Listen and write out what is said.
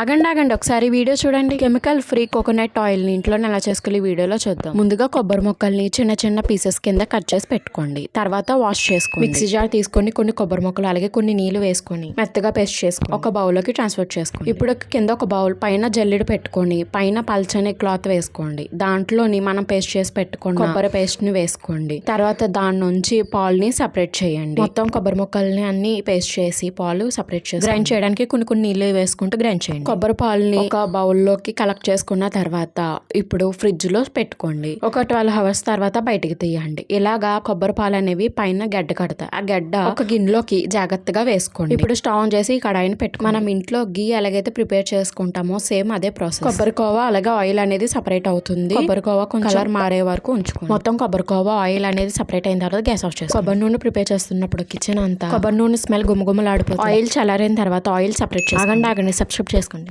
ఆగండి ఆగండి. ఒకసారి వీడియో చూడండి. కెమికల్ ఫ్రీ కోకోనట్ ఆయిల్ని ఇంట్లోనే ఎలా చేసుకోవాలి వీడియోలో చూద్దాం. ముందుగా కొబ్బరి మొక్కల్ని చిన్న చిన్న పీసెస్ కింద కట్ చేసి పెట్టుకోండి. తర్వాత వాష్ చేసుకోండి. మిక్సీ జార్ తీసుకొని కొన్ని కొబ్బరి మొక్కలు అలాగే కొన్ని నీళ్ళు వేసుకొని మెత్తగా పేస్ట్ చేసుకోండి. ఒక బౌల్లోకి ట్రాన్స్ఫర్ చేసుకోండి. ఇప్పుడు కింద ఒక బౌల్ పైన జల్లెడ పెట్టుకొని పైన పల్చని క్లాత్ వేసుకోండి. దాంట్లోని మనం పేస్ట్ చేసి పెట్టుకోండి కొబ్బరి పేస్ట్ని వేసుకోండి. తర్వాత దాని నుంచి పాలుని సపరేట్ చేయండి. మొత్తం కొబ్బరి మొక్కల్ని అన్ని పేస్ట్ చేసి పాలు సపరేట్ చేసి గ్రైండ్ చేయడానికి కొన్ని కొన్ని నీళ్ళు వేసుకుంటూ గ్రైండ్ చేయండి. కొబ్బరి పాలని ఒక బౌల్లోకి కలెక్ట్ చేసుకున్న తర్వాత ఇప్పుడు ఫ్రిడ్జ్లో పెట్టుకోండి. ఒక ట్వెల్వ్ అవర్స్ తర్వాత బయటికి తీయండి. ఇలాగా కొబ్బరి పాలు అనేవి పైన గడ్డ కడతాయి ఆ గడ్డ ఒక గిన్నెలోకి జాగ్రత్తగా వేసుకోండి. ఇప్పుడు స్టవ్ ఆన్ చేసి కడాయిని పెట్టు మనం ఇంట్లో గీ ఎలాగైతే ప్రిపేర్ చేసుకుంటామో సేమ్ అదే ప్రాసెస్. కొబ్బరి కోవా అలాగే ఆయిల్ అనేది సపరేట్ అవుతుంది. కొబ్బరి కోవా కొంచెం కలర్ మారే వరకు ఉంచుకోండి. మొత్తం కొబ్బరి కోవా ఆయిల్ అనేది సపరేట్ అయిన తర్వాత గ్యాస్ ఆఫ్ చేసి కొబ్బరి నూనె ప్రిపేర్ చేస్తున్నప్పుడు కిచెన్ అంతా కొబ్బరి నూనె స్మెల్ గుమగుమలాడిపోతుంది. ఆయిల్ చల్లారిన తర్వాత ఆయిల్ సపరేట్ చేసి ఆగండి ఆగండి సబ్స్క్రైబ్ చేసుకోండి.